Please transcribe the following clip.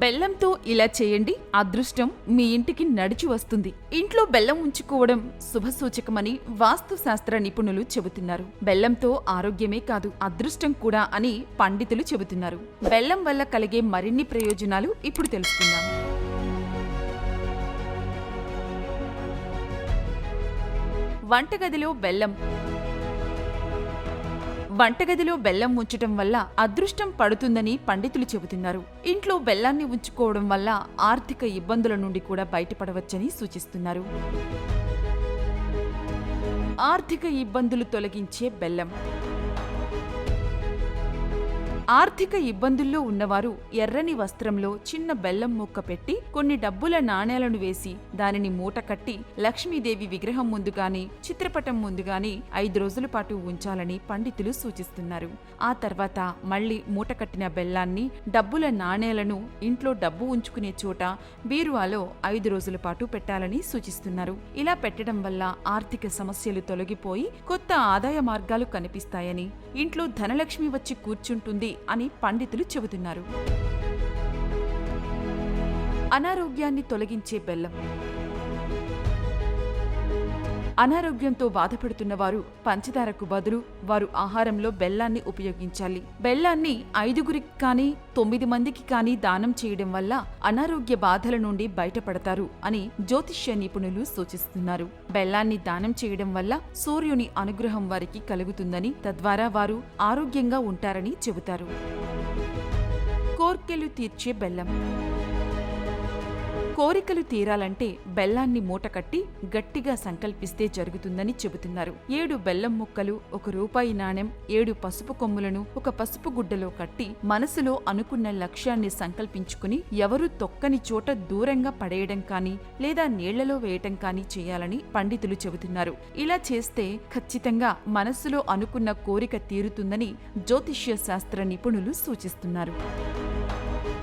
బెల్లంతో ఇలా చేయండి. అదృష్టం మీ ఇంటికి నడిచి వస్తుంది. ఇంట్లో బెల్లం ఉంచుకోవడం శుభసూచకమని వాస్తు శాస్త్ర నిపుణులు చెబుతున్నారు. బెల్లంతో ఆరోగ్యమే కాదు అదృష్టం కూడా అని పండితులు చెబుతున్నారు. బెల్లం వల్ల కలిగే మరిన్ని ప్రయోజనాలు ఇప్పుడు తెలుసుకుందాం. వంటగదిలో బెల్లం వంటగదిలో బెల్లం ఉంచటం వల్ల అదృష్టం పడుతుందని పండితులు చెబుతున్నారు. ఇంట్లో బెల్లాన్ని ఉంచుకోవడం వల్ల ఆర్థిక ఇబ్బందుల నుండి కూడా బయటపడవచ్చని సూచిస్తున్నారు. ఆర్థిక ఇబ్బందులు తొలగించే బెల్లం. ఆర్థిక ఇబ్బందుల్లో ఉన్నవారు ఎర్రని వస్త్రంలో చిన్న బెల్లం ముక్క పెట్టి కొన్ని డబ్బుల నాణేలను వేసి దానిని మూట కట్టి లక్ష్మీదేవి విగ్రహం ముందుగాని చిత్రపటం ముందుగాని ఐదు రోజుల పాటు ఉంచాలని పండితులు సూచిస్తున్నారు. ఆ తర్వాత మళ్ళీ మూట కట్టిన బెల్లాన్ని డబ్బుల నాణేలను ఇంట్లో డబ్బు ఉంచుకునే చోట బీరువాలో ఐదు రోజుల పాటు పెట్టాలని సూచిస్తున్నారు. ఇలా పెట్టడం వల్ల ఆర్థిక సమస్యలు తొలగిపోయి కొత్త ఆదాయ మార్గాలు కనిపిస్తాయని ఇంట్లో ధనలక్ష్మి వచ్చి కూర్చుంటుంది అని పండితులు చెబుతున్నారు. అనారోగ్యాన్ని తొలగించే బెల్లం. అనారోగ్యంతో బాధపడుతున్న వారు పంచదారకు బదులు వారు ఆహారంలో బెల్లాన్ని ఉపయోగించాలి. బెల్లాన్ని ఐదుగురికి కానీ తొమ్మిది మందికి కానీ దానం చేయడం వల్ల అనారోగ్య బాధల నుండి బయటపడతారు అని జ్యోతిష్య నిపుణులు సూచిస్తున్నారు. బెల్లాన్ని దానం చేయడం వల్ల సూర్యుని అనుగ్రహం వారికి కలుగుతుందని తద్వారా వారు ఆరోగ్యంగా ఉంటారని చెబుతారు. కోర్కెలు తీర్చే బెల్లం కోరికలు తీరాలంటే బెల్లాన్ని మూటకట్టి గట్టిగా సంకల్పిస్తే జరుగుతుందని చెబుతున్నారు. ఏడు బెల్లం ముక్కలు ఒక రూపాయి నాణెం ఏడు పసుపు కొమ్ములను ఒక పసుపు గుడ్డలో కట్టి మనసులో అనుకున్న లక్ష్యాన్ని సంకల్పించుకుని ఎవరు తొక్కని చోట దూరంగా పడేయడం కానీ లేదా నీళ్ళలో వేయటం కానీ చేయాలని పండితులు చెబుతున్నారు. ఇలా చేస్తే ఖచ్చితంగా మనసులో అనుకున్న కోరిక తీరుతుందని జ్యోతిష్య శాస్త్ర నిపుణులు సూచిస్తున్నారు.